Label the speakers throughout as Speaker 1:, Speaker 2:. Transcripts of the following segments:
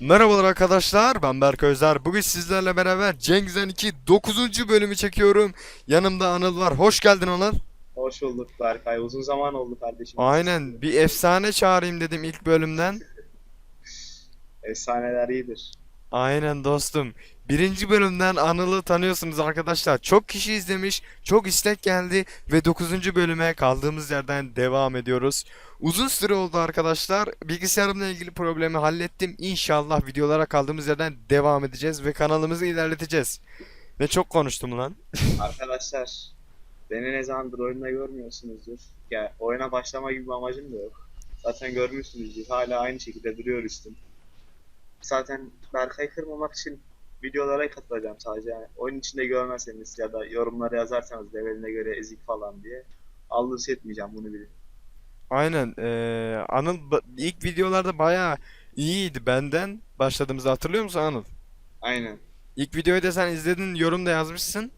Speaker 1: Merhabalar arkadaşlar ben Berk Özler. Bugün sizlerle beraber Cengizhan 2 9. bölümü çekiyorum. Yanımda Anıl var. Hoş geldin Anıl.
Speaker 2: Hoş bulduk Berkay. Uzun zaman oldu kardeşim.
Speaker 1: Aynen bir efsane çağırayım dedim ilk bölümden.
Speaker 2: Efsaneler iyidir.
Speaker 1: Aynen dostum. Birinci bölümden Anıl'ı tanıyorsunuz arkadaşlar. Çok kişi izlemiş, çok istek geldi ve 9. bölüme kaldığımız yerden devam ediyoruz. Uzun süre oldu arkadaşlar. Bilgisayarımla ilgili problemi hallettim. İnşallah videolara kaldığımız yerden devam edeceğiz ve kanalımızı ilerleteceğiz. Ne çok konuştum lan.
Speaker 2: Arkadaşlar beni ne zamandır oyunda görmüyorsunuzdur. Ya oyuna başlama gibi bir amacım da yok. Zaten görmüşsünüzdür. Hala aynı şekilde duruyor üstüm. Zaten Berkay'ı kırmamak için videolara katılacağım sadece. Yani oyun içinde görmezseniz ya da yorumlara yazarsanız leveline göre ezik falan diye aldırış etmeyeceğim bunu bilin.
Speaker 1: Aynen. eee, Anıl ilk videolarda bayağı iyiydi benden. Başladığımızda hatırlıyor musun Anıl?
Speaker 2: Aynen.
Speaker 1: İlk videoyu da sen izledin, yorum da yazmışsın.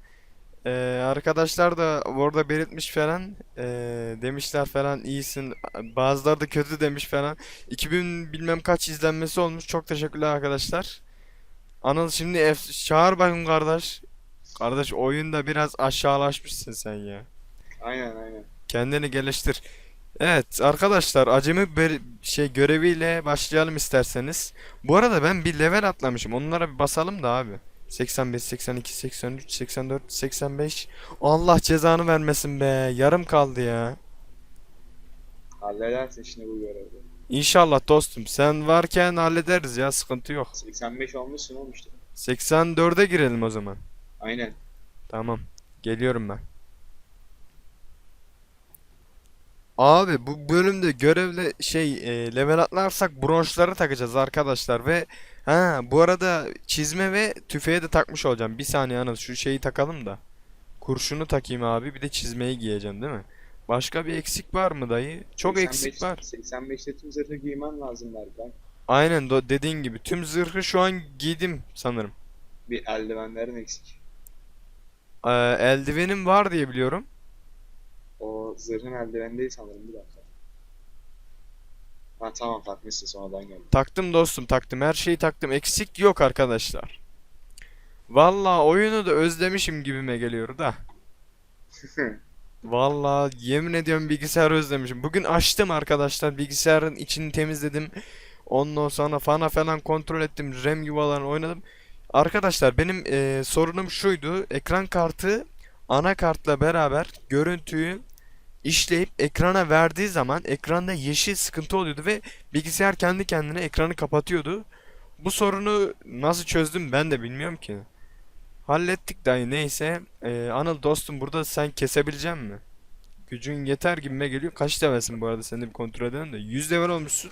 Speaker 1: Ee, arkadaşlar da orada belirtmiş falan. Ee, demişler falan iyisin. Bazıları da kötü demiş falan. 2000 bilmem kaç izlenmesi olmuş. Çok teşekkürler arkadaşlar. Anıl şimdi F çağır bakayım kardeş. Kardeş oyunda biraz aşağılaşmışsın sen ya.
Speaker 2: Aynen aynen.
Speaker 1: Kendini geliştir. Evet arkadaşlar acemi bir şey göreviyle başlayalım isterseniz. Bu arada ben bir level atlamışım. Onlara bir basalım da abi. 81, 82, 83, 84, 85. Allah cezanı vermesin be. Yarım kaldı ya.
Speaker 2: Halledersin şimdi bu görevi.
Speaker 1: İnşallah dostum. Sen varken hallederiz ya. Sıkıntı yok.
Speaker 2: 85 olmuşsun olmuştu.
Speaker 1: 84'e girelim o zaman.
Speaker 2: Aynen.
Speaker 1: Tamam. Geliyorum ben. Abi bu bölümde görevle şey e, level atlarsak bronzları takacağız arkadaşlar ve ha bu arada çizme ve tüfeğe de takmış olacağım. Bir saniye Anıl şu şeyi takalım da. Kurşunu takayım abi bir de çizmeyi giyeceğim değil mi? Başka bir eksik var mı dayı? Çok eksik var.
Speaker 2: 85'te tüm zırhı giymen lazım Berkay.
Speaker 1: Aynen dediğin gibi tüm zırhı şu an giydim sanırım.
Speaker 2: Bir eldivenlerin eksik.
Speaker 1: Ee, eldivenim var diye biliyorum.
Speaker 2: O zırhın eldiveni değil sanırım bir dakika. Ha tamam takmışsın sonradan geldi.
Speaker 1: Taktım dostum taktım. Her şeyi taktım. Eksik yok arkadaşlar. Vallahi oyunu da özlemişim gibime geliyor da. Vallahi yemin ediyorum bilgisayarı özlemişim. Bugün açtım arkadaşlar. Bilgisayarın içini temizledim. Ondan sonra fana falan kontrol ettim. RAM yuvalarını oynadım. Arkadaşlar benim eee, sorunum şuydu. Ekran kartı anakartla beraber görüntüyü işleyip ekrana verdiği zaman ekranda yeşil sıkıntı oluyordu ve bilgisayar kendi kendine ekranı kapatıyordu. Bu sorunu nasıl çözdüm ben de bilmiyorum ki. Hallettik dayı neyse. Ee, Anıl dostum burada sen kesebilecek mi? Gücün yeter gibime geliyor. Kaç levelsin bu arada seni bir kontrol edelim de. 100 level olmuşsun.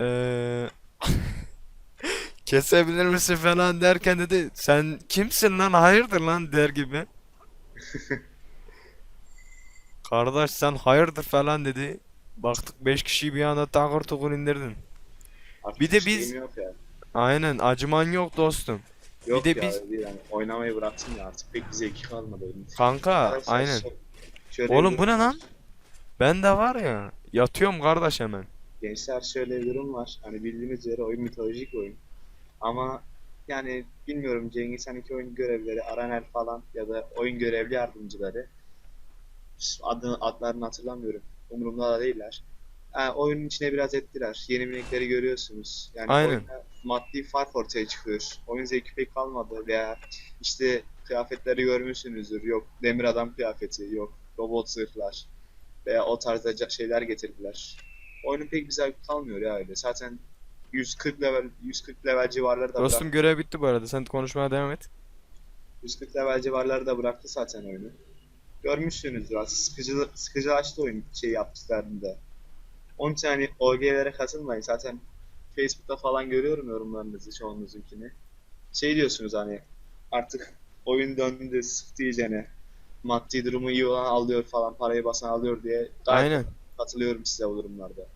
Speaker 1: Ee, kesebilir misin falan derken dedi sen kimsin lan hayırdır lan der gibi. Kardeş sen hayırdır falan dedi. Baktık 5 kişiyi bir anda takır tukur indirdin.
Speaker 2: Artık
Speaker 1: Bir de biz-
Speaker 2: yok ya.
Speaker 1: Aynen acıman yok dostum.
Speaker 2: Yok
Speaker 1: de
Speaker 2: ya
Speaker 1: biz-
Speaker 2: yani oynamayı bıraktım ya artık pek bir zevki kalmadı.
Speaker 1: Kanka
Speaker 2: Arkadaşlar,
Speaker 1: aynen.
Speaker 2: şö- şöyle
Speaker 1: Oğlum
Speaker 2: bir
Speaker 1: bu ne lan? Ben de var ya. Yatıyorum kardeş hemen.
Speaker 2: Gençler şöyle bir durum var. Hani bildiğiniz üzere oyun mitolojik oyun. Ama yani bilmiyorum Cengiz Han iki oyun görevleri, Aranel falan ya da oyun görevli yardımcıları adını, adlarını hatırlamıyorum. Umurumda da değiller. Yani oyunun içine biraz ettiler. Yeni minikleri görüyorsunuz. Yani
Speaker 1: Aynen.
Speaker 2: maddi fark ortaya çıkıyor. Oyun zevki pek kalmadı veya işte kıyafetleri görmüşsünüzdür. Yok demir adam kıyafeti, yok robot zırhlar veya o tarzda şeyler getirdiler. Oyunun pek zevki kalmıyor ya öyle. Zaten 140 level 140 level civarları da
Speaker 1: Dostum görev bitti bu arada. Sen konuşmaya devam et.
Speaker 2: 140 level civarları da bıraktı zaten oyunu. Görmüşsünüzdür aslında sıkıcı, sıkıcılaştı oyun şey yaptıklarında. Onun için hani OG'lere katılmayın. Zaten Facebook'ta falan görüyorum yorumlarınızı çoğunuzunkini. Şey diyorsunuz hani artık oyun döndü sıktı iyicene. Maddi durumu iyi olan alıyor falan parayı basan alıyor diye gayet
Speaker 1: Aynen.
Speaker 2: katılıyorum size o durumlarda.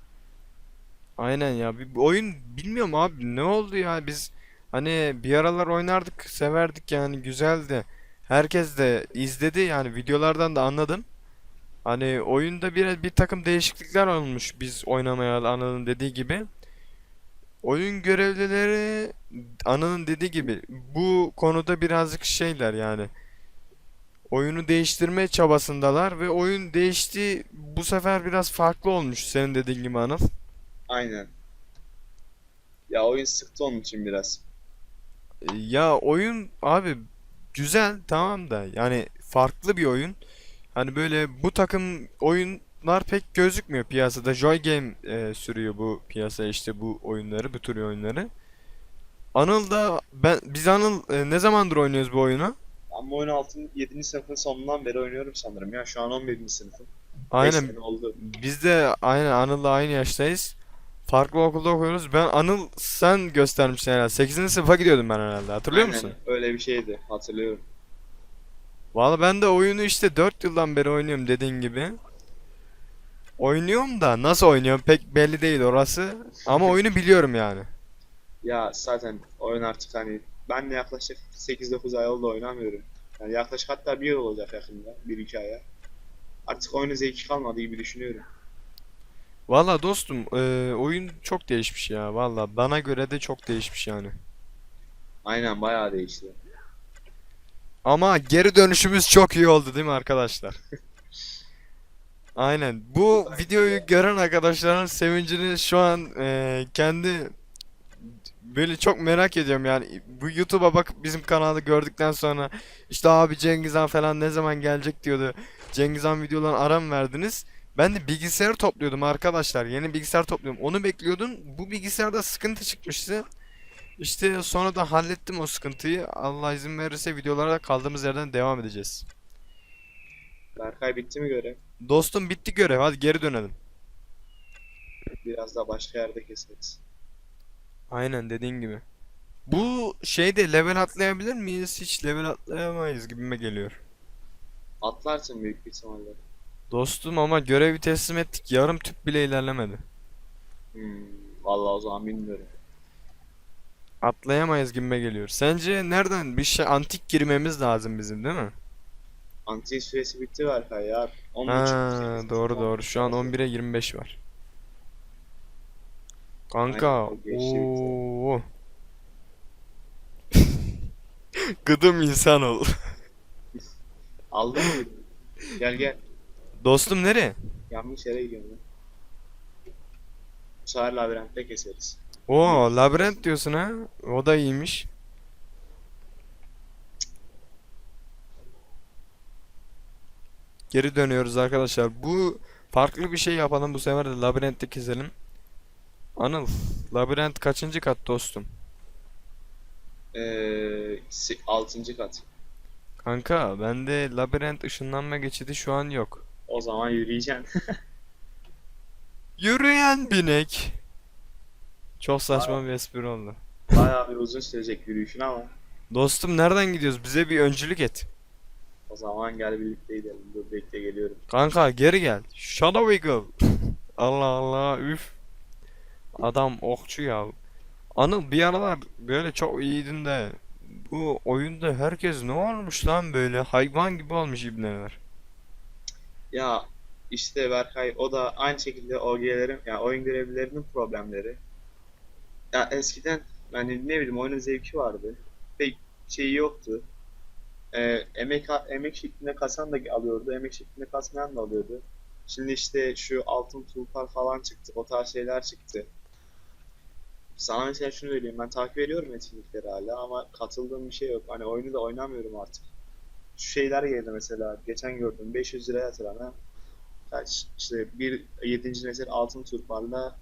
Speaker 1: Aynen ya. Bir oyun bilmiyorum abi. Ne oldu ya biz hani bir aralar oynardık, severdik yani güzeldi. Herkes de izledi yani videolardan da anladım. Hani oyunda bir bir takım değişiklikler olmuş biz oynamaya Anıl'ın dediği gibi. oyun görevlileri Anıl'ın dediği gibi bu konuda birazcık şeyler yani. Oyunu değiştirme çabasındalar ve oyun değişti bu sefer biraz farklı olmuş senin dediğin gibi Anıl.
Speaker 2: Aynen. Ya oyun sıktı onun için biraz.
Speaker 1: Ya oyun abi güzel tamam da yani farklı bir oyun. Hani böyle bu takım oyunlar pek gözükmüyor piyasada. Joy Game e, sürüyor bu piyasaya işte bu oyunları, bu tür oyunları. Anıl da ben biz Anıl e, ne zamandır oynuyoruz bu oyunu?
Speaker 2: Ama oyun 6. 7. sınıfın sonundan beri oynuyorum sanırım ya. Şu an 11. sınıfım. 5
Speaker 1: Aynen
Speaker 2: oldu.
Speaker 1: biz de aynen Anıl'la aynı yaştayız. Farklı okulda okuyoruz. Ben Anıl sen göstermiştin herhalde. 8. sınıfa gidiyordum ben herhalde. Hatırlıyor
Speaker 2: Aynen,
Speaker 1: musun?
Speaker 2: Öyle bir şeydi. Hatırlıyorum.
Speaker 1: Valla ben de oyunu işte 4 yıldan beri oynuyorum dediğin gibi. Oynuyorum da nasıl oynuyorum pek belli değil orası. Ama oyunu biliyorum yani.
Speaker 2: Ya zaten oyun artık hani ben de yaklaşık 8-9 ay oldu oynamıyorum. Yani yaklaşık hatta bir yıl olacak yakında. 1-2 aya. Artık oyunun zevki kalmadı gibi düşünüyorum.
Speaker 1: Valla dostum eee, oyun çok değişmiş ya. Valla bana göre de çok değişmiş yani.
Speaker 2: Aynen bayağı değişti.
Speaker 1: Ama geri dönüşümüz çok iyi oldu değil mi arkadaşlar? Aynen. Bu videoyu gören arkadaşların sevincini şu an eee, kendi böyle çok merak ediyorum yani. Bu YouTube'a bakıp bizim kanalı gördükten sonra işte abi Cengiz Han falan ne zaman gelecek diyordu. Cengiz Han videolarına aram verdiniz. Ben de bilgisayarı topluyordum arkadaşlar. Yeni bilgisayar topluyorum. Onu bekliyordum. Bu bilgisayarda sıkıntı çıkmıştı. İşte sonra da hallettim o sıkıntıyı. Allah izin verirse videolara kaldığımız yerden devam edeceğiz.
Speaker 2: Berkay bitti mi görev?
Speaker 1: Dostum bitti görev. Hadi geri dönelim.
Speaker 2: Biraz da başka yerde keseriz.
Speaker 1: Aynen dediğin gibi. Bu şeyde level atlayabilir miyiz? Hiç level atlayamayız gibime geliyor.
Speaker 2: Atlarsın büyük bir ihtimalle.
Speaker 1: Dostum ama görevi teslim ettik. Yarım tüp bile ilerlemedi.
Speaker 2: Hmm, vallahi o zaman bilmiyorum.
Speaker 1: Atlayamayız gibime geliyor. Sence nereden bir şey antik girmemiz lazım bizim değil mi?
Speaker 2: Anti süresi bitti Berkay ya. 10
Speaker 1: Ha, doğru doğru. Şu an 11'e 25 var. Kanka,
Speaker 2: Aynen, o geçti bitti.
Speaker 1: ooo. Gıdım insan ol.
Speaker 2: Aldın mı? Gel gel.
Speaker 1: Dostum nereye?
Speaker 2: Yanlış yere gidiyorum ya. Bu sefer labirentte keseriz.
Speaker 1: Oo, labirent diyorsun ha? O da iyiymiş. Geri dönüyoruz arkadaşlar. Bu farklı bir şey yapalım. Bu sefer de labirentte keselim. Anıl, labirent kaçıncı kat dostum?
Speaker 2: Ee, 6. kat.
Speaker 1: Kanka, bende labirent ışınlanma geçidi şu an yok.
Speaker 2: O zaman yürüyeceksin.
Speaker 1: Yürüyen binek. Çok saçma bir espri oldu.
Speaker 2: Bayağı bir uzun sürecek yürüyüşün ama
Speaker 1: Dostum nereden gidiyoruz? Bize bir öncülük et.
Speaker 2: o zaman gel birlikte gidelim. Dur bekle geliyorum.
Speaker 1: Kanka geri gel. Shadow Eagle. Allah Allah üf. Adam okçu ya. Anıl bir aralar böyle çok iyiydin de bu oyunda herkes ne olmuş lan böyle hayvan gibi olmuş ibneler.
Speaker 2: Ya işte Berkay o da aynı şekilde OG'lerin yani oyun görevlilerinin problemleri. Ya eskiden hani ne bileyim oyunun zevki vardı. Pek şeyi yoktu. Ee, emek emek şeklinde kasan da alıyordu. Emek şeklinde kasmayan da alıyordu. Şimdi işte şu altın tulpar falan çıktı. O tarz şeyler çıktı. Sana mesela şunu söyleyeyim. Ben takip ediyorum etkinlikleri hala ama katıldığım bir şey yok. Hani oyunu da oynamıyorum artık. Şeyler geldi mesela. Geçen gördüm. 500 liraya yatırana kaç işte bir 7. nesil altın turparla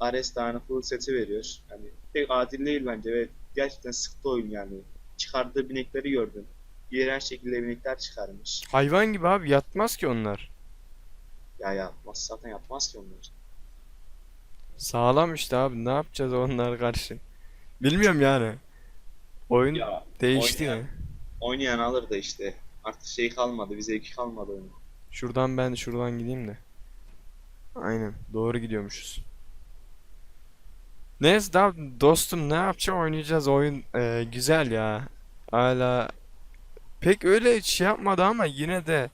Speaker 2: Ares tane full seti veriyor. Yani pek adil değil bence ve gerçekten sıktı oyun yani. Çıkardığı binekleri gördüm. İğrenç şekilde binekler çıkarmış.
Speaker 1: Hayvan gibi abi yatmaz ki onlar.
Speaker 2: Ya yapmaz zaten yapmaz ki onlar.
Speaker 1: Sağlam işte abi ne yapacağız onlara karşı. Bilmiyorum yani. Oyun
Speaker 2: Ya
Speaker 1: değişti
Speaker 2: oynayan,
Speaker 1: ya.
Speaker 2: Oynayan alır da işte. Artık şey kalmadı, bir zevki kalmadı oyunun.
Speaker 1: Şuradan ben şuradan gideyim de. Aynen doğru gidiyormuşuz. Neyse daha dostum ne yapacağım oynayacağız oyun e, güzel ya. Hala pek öyle şey yapmadı ama yine de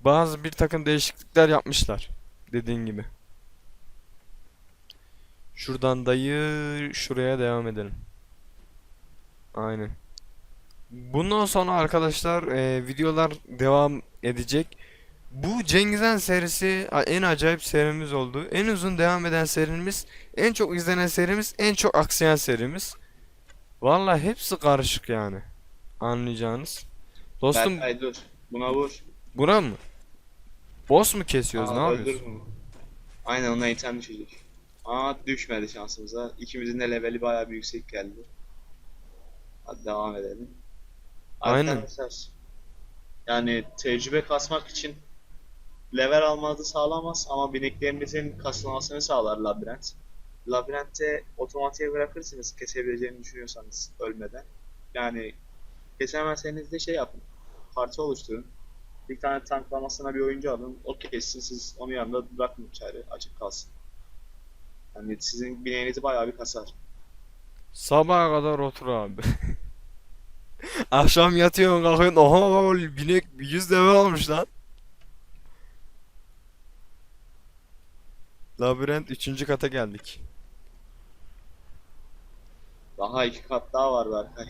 Speaker 1: bazı bir takım değişiklikler yapmışlar dediğin gibi. Şuradan dayı şuraya devam edelim. Aynen. Bundan sonra arkadaşlar e, videolar devam edecek. Bu Cengizhan serisi en acayip serimiz oldu. En uzun devam eden serimiz, en çok izlenen serimiz, en çok aksayan serimiz. Vallahi hepsi karışık yani. Anlayacağınız. Dostum
Speaker 2: Berkay dur. Buna vur.
Speaker 1: bura mı? Boss mu kesiyoruz? Ne
Speaker 2: öldür
Speaker 1: yapıyoruz?
Speaker 2: bunu. Aynen ona item düşecek. Aa düşmedi şansımıza. İkimizin de leveli bayağı bir yüksek geldi. Hadi devam edelim.
Speaker 1: Aynen.
Speaker 2: Arkadaşlar, yani tecrübe kasmak için level almanızı sağlamaz ama bineklerinizin kasılmasını sağlar labirent. Labirentte otomatiğe bırakırsınız kesebileceğini düşünüyorsanız ölmeden. Yani kesemezseniz de şey yapın. Parça oluşturun. Bir tane tanklamasına bir oyuncu alın. O kessin siz onun yanında bırakın içeri açık kalsın. Yani sizin bineğinizi bayağı bir kasar.
Speaker 1: Sabaha kadar otur abi. Akşam yatıyorsun kalkıyorsun. Oha binek 100 level olmuş lan. Labirent 3. kata geldik.
Speaker 2: Daha iki kat daha var Berkay.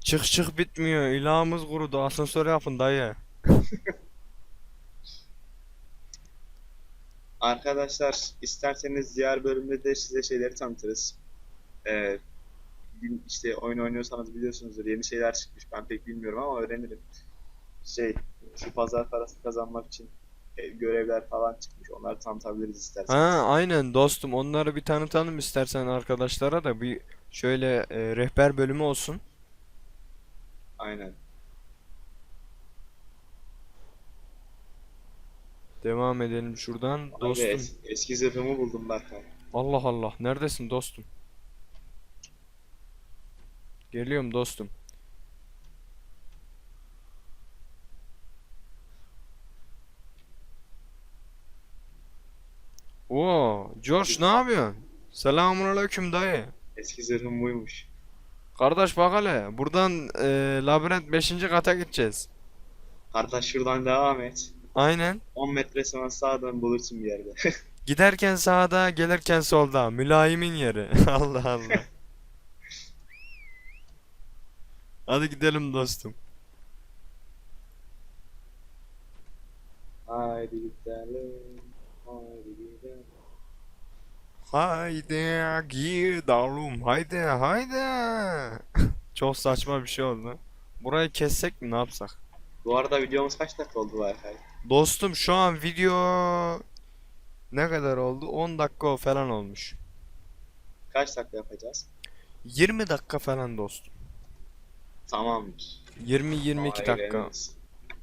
Speaker 1: Çık çık bitmiyor. İlahımız kurudu. Asansör yapın dayı.
Speaker 2: Arkadaşlar isterseniz diğer bölümde de size şeyleri tanıtırız. Ee, işte oyun oynuyorsanız biliyorsunuzdur yeni şeyler çıkmış ben pek bilmiyorum ama öğrenirim. Şey şu pazar parası kazanmak için e, görevler falan çıkmış onları tanıtabiliriz isterseniz.
Speaker 1: Ha aynen dostum. Onları bir tanıtalım istersen arkadaşlara da bir şöyle e, rehber bölümü olsun.
Speaker 2: Aynen.
Speaker 1: Devam edelim şuradan.
Speaker 2: Abi
Speaker 1: Dostum.
Speaker 2: es- eski zırhımı buldum Berkay.
Speaker 1: Allah Allah. Neredesin dostum? Geliyorum dostum. Oo, George ne yapıyorsun? Selamünaleyküm dayı.
Speaker 2: Eski zırhım buymuş.
Speaker 1: Kardeş bak hele. Buradan e, labirent 5. kata gideceğiz.
Speaker 2: Kardeş şuradan devam et.
Speaker 1: Aynen.
Speaker 2: 10 metre sonra sağdan bulursun bir yerde.
Speaker 1: Giderken sağda, gelirken solda. Mülayimin yeri. Allah Allah. Hadi gidelim dostum.
Speaker 2: Haydi gidelim. Haydi gidelim.
Speaker 1: Haydi gidelim. Haydi haydi. Çok saçma bir şey oldu. Burayı kessek mi ne yapsak?
Speaker 2: Bu arada videomuz kaç dakika oldu Berkay?
Speaker 1: Dostum şu an video ne kadar oldu? 10 dakika falan olmuş.
Speaker 2: Kaç dakika yapacağız?
Speaker 1: 20 dakika falan dostum.
Speaker 2: Tamamdır.
Speaker 1: 20-22
Speaker 2: Vay
Speaker 1: dakika.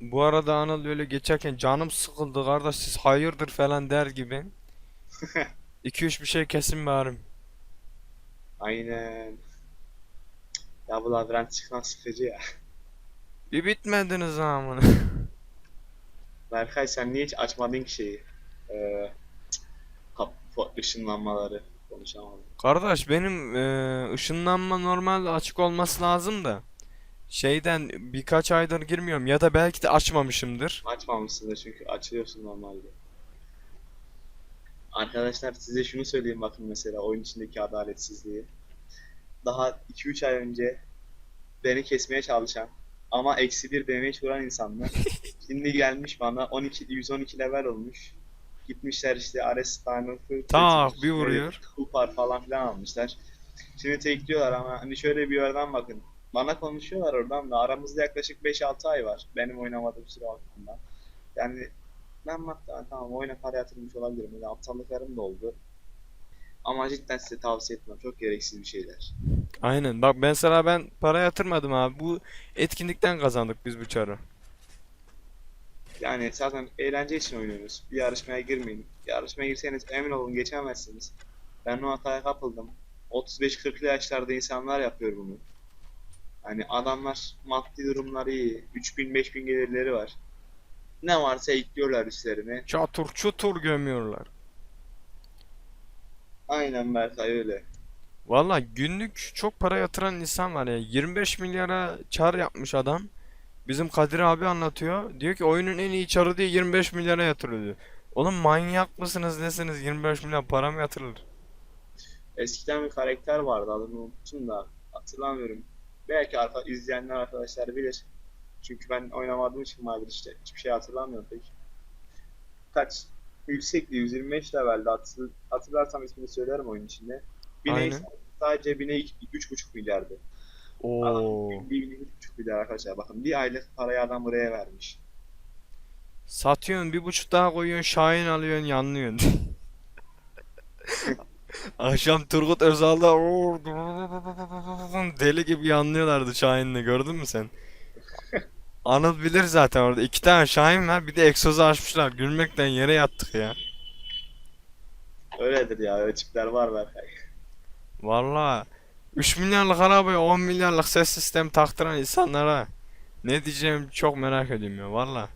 Speaker 1: Bu arada Anıl böyle geçerken canım sıkıldı kardeş siz hayırdır falan der gibi. 2-3 bir şey kesin bari.
Speaker 2: Aynen. Ya bu labirent çıkman sıkıcı ya.
Speaker 1: Bir bitmediniz amına.
Speaker 2: Berkay sen niye hiç açmadın ki şeyi? Ee, kap ışınlanmaları konuşamadım.
Speaker 1: Kardeş benim e, ışınlanma normal açık olması lazım da şeyden birkaç aydır girmiyorum ya da belki de açmamışımdır.
Speaker 2: Açmamışsındır çünkü açılıyorsun normalde. Arkadaşlar size şunu söyleyeyim bakın mesela oyun içindeki adaletsizliği. Daha 2-3 ay önce beni kesmeye çalışan ama eksi bir damage vuran insanlar şimdi gelmiş bana 12 112 level olmuş. Gitmişler işte Ares
Speaker 1: Tak,
Speaker 2: kesmiş,
Speaker 1: bir vuruyor.
Speaker 2: Kupar falan filan almışlar. Şimdi tekliyorlar ama hani şöyle bir yerden bakın. Bana konuşuyorlar oradan da aramızda yaklaşık 5-6 ay var benim oynamadığım süre bakımından. Yani ben hatta tamam oyuna para yatırmış olabilirim. Böyle aptallıklarım da oldu. Ama cidden size tavsiye etmem. Çok gereksiz bir şeyler.
Speaker 1: Aynen bak mesela ben para yatırmadım abi bu etkinlikten kazandık biz bu çarı.
Speaker 2: Yani zaten eğlence için oynuyoruz. Bir yarışmaya girmeyin. Yarışmaya girseniz emin olun geçemezsiniz. Ben o hataya kapıldım. 35-40'lı yaşlarda insanlar yapıyor bunu. Hani adamlar maddi durumları iyi. 3000-5000 gelirleri var. Ne varsa ekliyorlar üstlerine.
Speaker 1: Çatır çutur gömüyorlar.
Speaker 2: Aynen Berkay öyle.
Speaker 1: Valla günlük çok para yatıran insan var ya. 25 milyara çar yapmış adam. Bizim Kadir abi anlatıyor. Diyor ki oyunun en iyi çarı diye 25 milyara yatırıyor diyor. Oğlum manyak mısınız nesiniz 25 milyar para mı yatırılır?
Speaker 2: Eskiden bir karakter vardı adını unuttum da hatırlamıyorum. Belki arka, izleyenler arkadaşlar bilir. Çünkü ben oynamadığım için vardır işte. Hiçbir şey hatırlamıyorum pek. Kaç? Yüksekti 125 levelde hatır, hatırlarsam ismini söylerim oyun içinde. Bine
Speaker 1: Aynen.
Speaker 2: sadece bine 3,5 milyardı.
Speaker 1: Oo.
Speaker 2: Adam 1,5 milyar arkadaşlar bakın bir aylık parayı adam buraya vermiş.
Speaker 1: Satıyorsun bir buçuk daha koyuyorsun Şahin alıyorsun yanlıyorsun. Akşam Turgut Özal'da "Oo, deli gibi yanlıyorlardı Şahin'le gördün mü sen? Anıl bilir zaten orada iki tane Şahin var bir de egzozu açmışlar gülmekten yere yattık ya.
Speaker 2: Öyledir ya öyle tipler var Berkay.
Speaker 1: Valla 3 milyarlık arabaya 10 milyarlık ses sistemi taktıran insanlara ne diyeceğim çok merak ediyorum ya valla.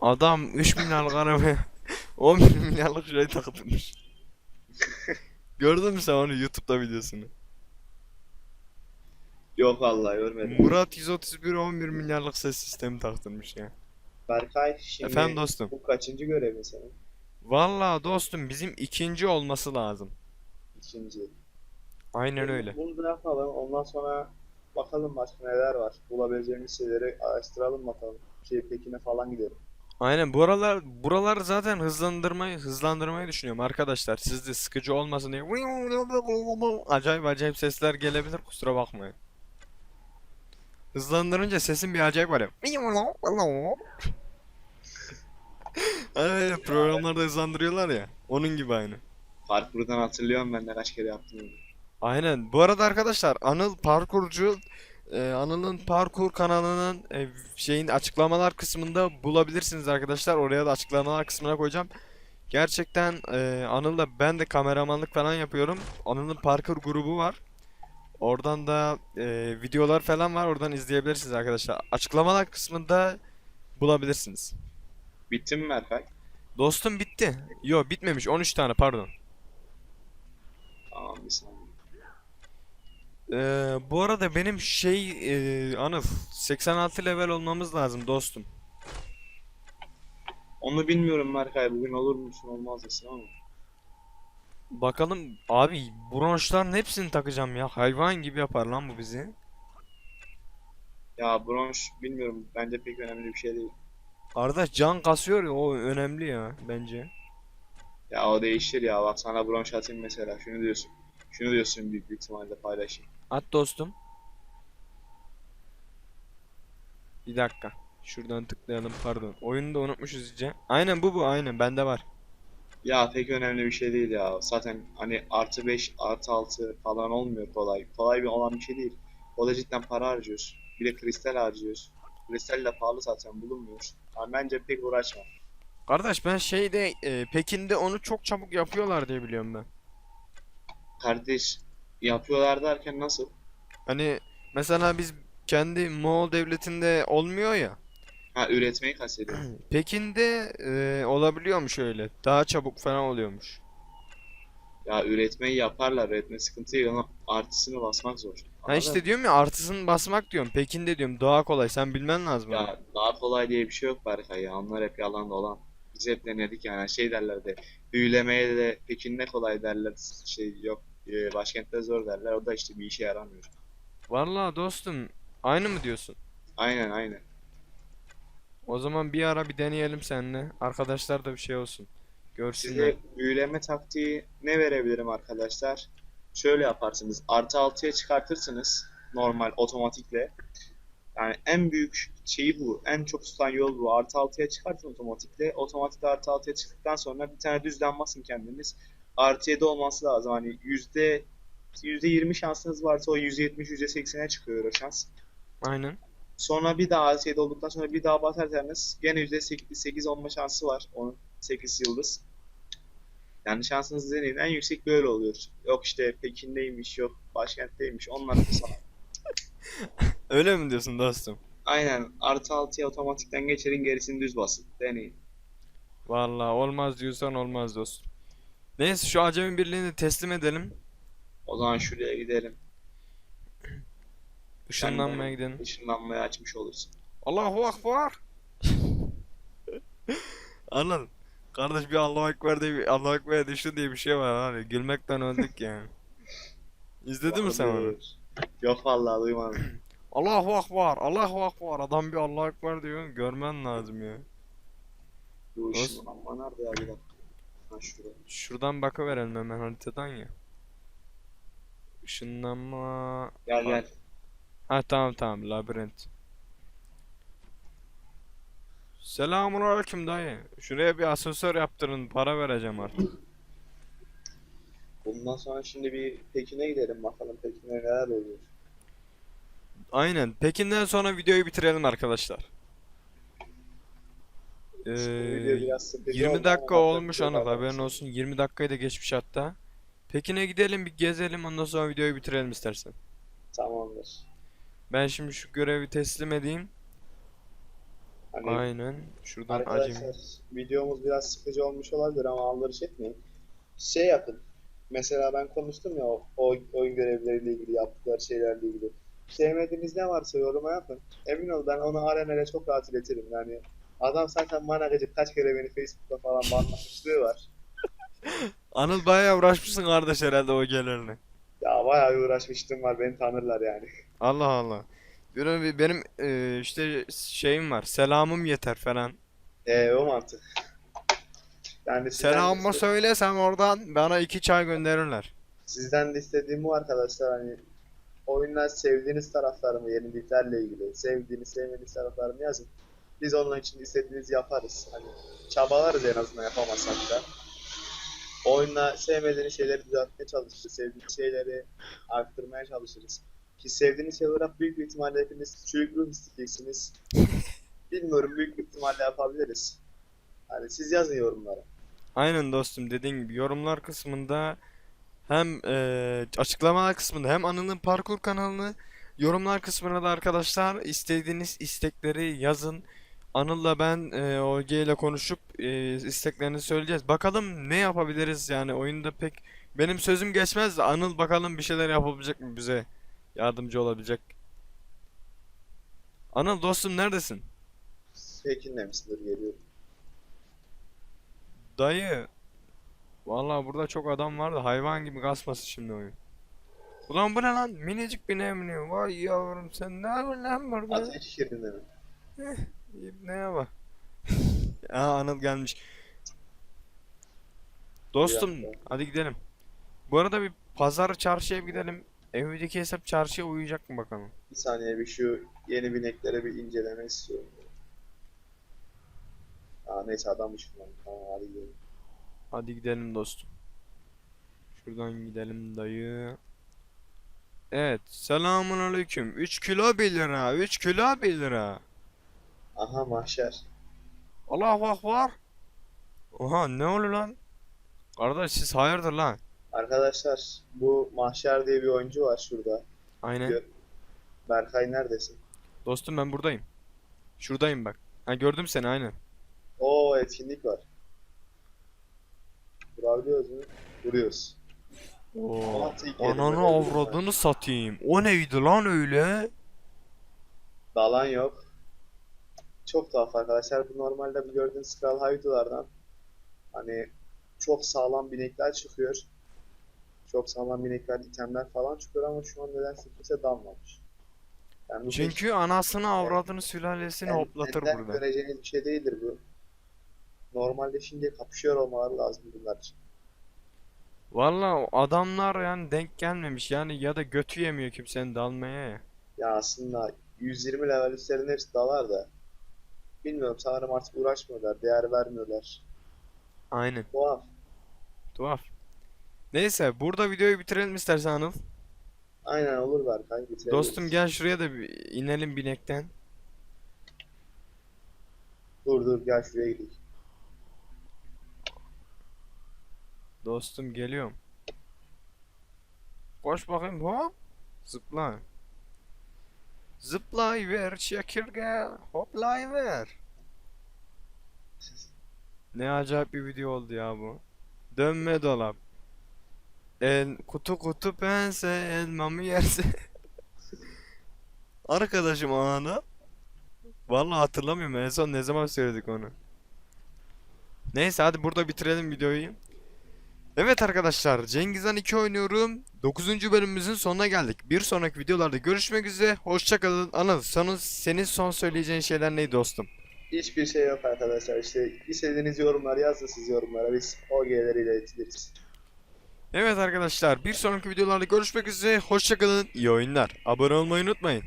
Speaker 1: Adam 3 milyarlık arabaya 10 milyarlık şey taktırmış. Gördün mü sen onu YouTube'da videosunu?
Speaker 2: Yok vallahi görmedim.
Speaker 1: Murat 131 11 milyarlık ses sistemi taktırmış ya.
Speaker 2: Berkay şimdi
Speaker 1: Efendim dostum.
Speaker 2: bu kaçıncı görevin senin?
Speaker 1: Valla dostum bizim ikinci olması lazım.
Speaker 2: İkinci.
Speaker 1: Aynen öyle.
Speaker 2: Bunu da yapalım. Ondan sonra bakalım başka neler var. Bulabileceğimiz şeyleri araştıralım bakalım. Şey Pekin'e falan gidelim.
Speaker 1: Aynen buralar buralar zaten hızlandırmayı hızlandırmayı düşünüyorum arkadaşlar. Sizde sıkıcı olmasın diye acayip acayip sesler gelebilir kusura bakmayın. Hızlandırınca sesin bir acayip var ya. Böyle programlarda hızlandırıyorlar ya. Onun gibi aynı.
Speaker 2: Parkur'dan hatırlıyorum ben de kaç kere yaptım.
Speaker 1: Aynen. Bu arada arkadaşlar Anıl parkurcu e, Anıl'ın parkur kanalının e, şeyin açıklamalar kısmında bulabilirsiniz arkadaşlar. Oraya da açıklamalar kısmına koyacağım. Gerçekten e, Anıl'la ben de kameramanlık falan yapıyorum. Anıl'ın parkur grubu var. Oradan da e, videolar falan var. Oradan izleyebilirsiniz arkadaşlar. Açıklamalar kısmında bulabilirsiniz.
Speaker 2: Bitti mi Berkay?
Speaker 1: Dostum bitti. Yo bitmemiş. 13 tane pardon.
Speaker 2: Tamam bir saniye.
Speaker 1: Ee, bu arada benim şey e, Anıl 86 level olmamız lazım dostum.
Speaker 2: Onu bilmiyorum Berkay. Bugün olur musun olmaz mısın ama.
Speaker 1: Bakalım abi bronzların hepsini takacağım ya. Hayvan gibi yapar lan bu bizi.
Speaker 2: Ya bronz bilmiyorum. Bence pek önemli bir şey değil.
Speaker 1: Arkadaş can kasıyor ya o önemli ya bence.
Speaker 2: Ya o değişir ya. Bak sana bronz atayım mesela. Şunu diyorsun. Şunu diyorsun büyük bir ihtimalle paylaşayım.
Speaker 1: At dostum. Bir dakika. Şuradan tıklayalım pardon. Oyunu da unutmuşuz iyice. Aynen bu bu aynen bende var.
Speaker 2: Ya pek önemli bir şey değil ya. Zaten hani artı 5, artı 6 falan olmuyor kolay. Kolay bir olan bir şey değil. O da cidden para harcıyoruz. Bir de kristal harcıyoruz. Kristal de pahalı zaten bulunmuyor. Yani bence pek uğraşma.
Speaker 1: Kardeş ben şeyde e, Pekin'de onu çok çabuk yapıyorlar diye biliyorum ben.
Speaker 2: Kardeş yapıyorlar derken nasıl?
Speaker 1: Hani mesela biz kendi Moğol devletinde olmuyor ya.
Speaker 2: Ha üretmeyi kastediyorum.
Speaker 1: Pekin'de e, olabiliyormuş öyle. Daha çabuk falan oluyormuş.
Speaker 2: Ya üretmeyi yaparlar. Üretme sıkıntı değil ama artısını basmak zor.
Speaker 1: Ha
Speaker 2: Anladın
Speaker 1: işte
Speaker 2: mı?
Speaker 1: diyorum ya artısını basmak diyorum. Pekin'de diyorum daha kolay. Sen bilmen lazım onu.
Speaker 2: Ya daha kolay diye bir şey yok Berkay ya. Onlar hep yalan dolan. Biz hep denedik yani şey derler de büyülemeye de Pekin ne kolay derler şey yok e, başkentte zor derler o da işte bir işe yaramıyor.
Speaker 1: Vallahi dostum aynı mı diyorsun?
Speaker 2: Aynen aynen.
Speaker 1: O zaman bir ara bir deneyelim seninle. Arkadaşlar da bir şey olsun. Görsünler.
Speaker 2: Size büyüleme taktiği ne verebilirim arkadaşlar? Şöyle yaparsınız. Artı 6'ya çıkartırsınız normal otomatikle. Yani en büyük şeyi bu. En çok tutan yol bu. Artı 6'ya çıkartın otomatikle. Otomatikle artı 6'ya çıktıktan sonra bir tane düzden basın kendiniz. Artı 7 olması lazım. Hani yüzde 20 şansınız varsa o %70 %80'e çıkıyor o şans.
Speaker 1: Aynen.
Speaker 2: Sonra bir daha artı 7 olduktan sonra bir daha basarsanız gene %8 olma şansı var. Onun 8 yıldız. Yani şansınızı deneyin. En yüksek böyle oluyor. Yok işte Pekin'deymiş, yok başkentteymiş. Onlar sana.
Speaker 1: Öyle mi diyorsun dostum?
Speaker 2: Aynen. Artı 6'ya otomatikten geçirin gerisini düz basın. Deneyin.
Speaker 1: Vallahi olmaz diyorsan olmaz dostum. Neyse şu acemi birliğini teslim edelim.
Speaker 2: O zaman şuraya gidelim.
Speaker 1: Işınlanmaya
Speaker 2: Sen de
Speaker 1: gidelim.
Speaker 2: Işınlanmayı açmış olursun.
Speaker 1: Allahu Ekber. Anladın? Kardeş bir Allahu Ekber diye bir Allahu Ekber düştü diye bir şey var hani gülmekten öldük yani. İzledin mi sen onu?
Speaker 2: Yok vallahi duymadım.
Speaker 1: Allahu Akbar, Allahu Akbar. Adam bir Allahu Akbar diyor. Görmen lazım ya.
Speaker 2: İşin ama nerede ya bir dakika. Ha şurada.
Speaker 1: Şuradan bakıverelim hemen haritadan ya. Işınlanma...
Speaker 2: Gel gel.
Speaker 1: Ha tamam tamam labirent. Selamun aleyküm dayı. Şuraya bir asansör yaptırın para vereceğim artık.
Speaker 2: Bundan sonra şimdi bir Pekin'e gidelim bakalım Pekin'de neler oluyor.
Speaker 1: Aynen. Pekin'den sonra videoyu bitirelim arkadaşlar.
Speaker 2: Video biraz sıkıcı
Speaker 1: 20
Speaker 2: oldu
Speaker 1: dakika
Speaker 2: ama
Speaker 1: olmuş
Speaker 2: bakacağız
Speaker 1: Anıl haberin olsun. 20 dakikayı da geçmiş hatta. Pekin'e gidelim bir gezelim ondan sonra videoyu bitirelim istersen.
Speaker 2: Tamamdır.
Speaker 1: Ben şimdi şu görevi teslim edeyim.
Speaker 2: Hani
Speaker 1: Aynen. Şuradan acemi.
Speaker 2: arkadaşlar videomuz biraz sıkıcı olmuş olabilir ama aldırış etmeyin. Şey yapın. Mesela ben konuştum ya o, o oyun görevleriyle ilgili yaptıkları şeylerle ilgili. Sevmediğiniz ne varsa yoruma yapın. Emin ol ben onu arenaya çok rahat iletirim. Yani adam zaten bana gıcık kaç kere beni Facebook'ta falan banlamışlığı var.
Speaker 1: Anıl bayağı uğraşmışsın kardeş herhalde o gelerine.
Speaker 2: Ya bayağı uğraşmıştım var beni tanırlar yani.
Speaker 1: Allah Allah. Benim, benim e, işte şeyim var. Selamım yeter falan.
Speaker 2: Ee, o mantık. Yani
Speaker 1: Selamımı
Speaker 2: iste-
Speaker 1: söylesem oradan bana iki çay gönderirler.
Speaker 2: Sizden de istediğim bu arkadaşlar hani oyunlar sevdiğiniz taraflarımı yeniliklerle ilgili sevdiğiniz sevmediğiniz taraflarımı yazın. Biz onun için istediğinizi yaparız. Hani çabalarız en azından yapamasak da. Oyunla sevmediğiniz şeyleri düzeltmeye çalışırız. Sevdiğiniz şeyleri arttırmaya çalışırız. Ki sevdiğiniz şey olarak büyük bir ihtimalle hepiniz çocuk ruh isteyeceksiniz. Bilmiyorum büyük bir ihtimalle yapabiliriz. Hani siz yazın yorumlara.
Speaker 1: Aynen dostum dediğin gibi yorumlar kısmında hem e, açıklamalar kısmında hem Anıl'ın parkur kanalını yorumlar kısmına da arkadaşlar istediğiniz istekleri yazın. Anıl'la ben e, OG ile konuşup e, isteklerini söyleyeceğiz. Bakalım ne yapabiliriz yani oyunda pek benim sözüm geçmez de Anıl bakalım bir şeyler yapabilecek mi bize yardımcı olabilecek. Anıl dostum neredesin?
Speaker 2: Pekin demiştir geliyorum.
Speaker 1: Dayı. Vallahi burada çok adam var da hayvan gibi kasması şimdi oyun. Ulan bu ne lan? Minicik bir ne Vay yavrum sen ne yapıyorsun lan burada?
Speaker 2: Ateş şehrinde mi?
Speaker 1: İbneye bak. Aa Anıl gelmiş. Dostum hadi gidelim. Bu arada bir pazar çarşıya bir gidelim. Evdeki hesap çarşıya uyuyacak mı bakalım.
Speaker 2: Bir saniye bir şu yeni bineklere bir inceleme istiyorum. Aa neyse adammış bunlar. Tamam hadi gidelim.
Speaker 1: Hadi gidelim dostum. Şuradan gidelim dayı. Evet. Selamun aleyküm. 3 kilo 1 lira. 3 kilo 1 lira.
Speaker 2: Aha mahşer.
Speaker 1: Allah akbar. Oha ne oluyor lan? Kardeş siz hayırdır lan?
Speaker 2: Arkadaşlar bu mahşer diye bir oyuncu var şurada.
Speaker 1: Aynen.
Speaker 2: Gö- Berkay neredesin?
Speaker 1: Dostum ben buradayım. Şuradayım bak. Ha gördüm seni aynen.
Speaker 2: Oo etkinlik var. Vurabiliyoruz mu? Vuruyoruz.
Speaker 1: Oo.
Speaker 2: Altı iki yedim,
Speaker 1: Ananı avradını satayım. O neydi lan öyle?
Speaker 2: Dalan yok. Çok tuhaf arkadaşlar. Bu normalde bu gördüğünüz kral haydulardan hani çok sağlam binekler çıkıyor. Çok sağlam binekler, itemler falan çıkıyor ama şu an nedense kimse dalmamış. Yani bu
Speaker 1: Çünkü anasını avradını sülalesini
Speaker 2: en-
Speaker 1: hoplatır burada.
Speaker 2: göreceğiniz bir şey değildir bu. Normalde şimdi kapışıyor olmaları lazım bunlar için.
Speaker 1: Valla adamlar yani denk gelmemiş yani ya da götü yemiyor kimsenin dalmaya ya.
Speaker 2: Ya aslında 120 level üstlerin hepsi dalar da bilmiyorum sanırım artık uğraşmıyorlar, değer vermiyorlar.
Speaker 1: Aynen.
Speaker 2: Tuhaf.
Speaker 1: Tuhaf. Neyse burada videoyu bitirelim istersen Anıl.
Speaker 2: Aynen olur Berkay. bitirebiliriz.
Speaker 1: Dostum gel şuraya da bir inelim binekten.
Speaker 2: Dur dur gel şuraya gidelim.
Speaker 1: Dostum geliyorum. Koş bakayım hop. Zıpla. Zıplayıver çekirge. Hoplayıver. Ne acayip bir video oldu ya bu. Dönme dolap. El, kutu kutu pense elmamı yerse. Arkadaşım anı. Vallahi hatırlamıyorum en son ne zaman söyledik onu. Neyse hadi burada bitirelim videoyu. Evet arkadaşlar Cengizhan 2 oynuyorum. 9. bölümümüzün sonuna geldik. Bir sonraki videolarda görüşmek üzere. Hoşçakalın. Anıl sana, senin son söyleyeceğin şeyler neydi dostum?
Speaker 2: Hiçbir şey yok arkadaşlar. İşte istediğiniz yorumlar yazın siz yorumlara. Biz OG'leri iletiliriz.
Speaker 1: Evet arkadaşlar bir sonraki videolarda görüşmek üzere. Hoşçakalın. İyi oyunlar. Abone olmayı unutmayın.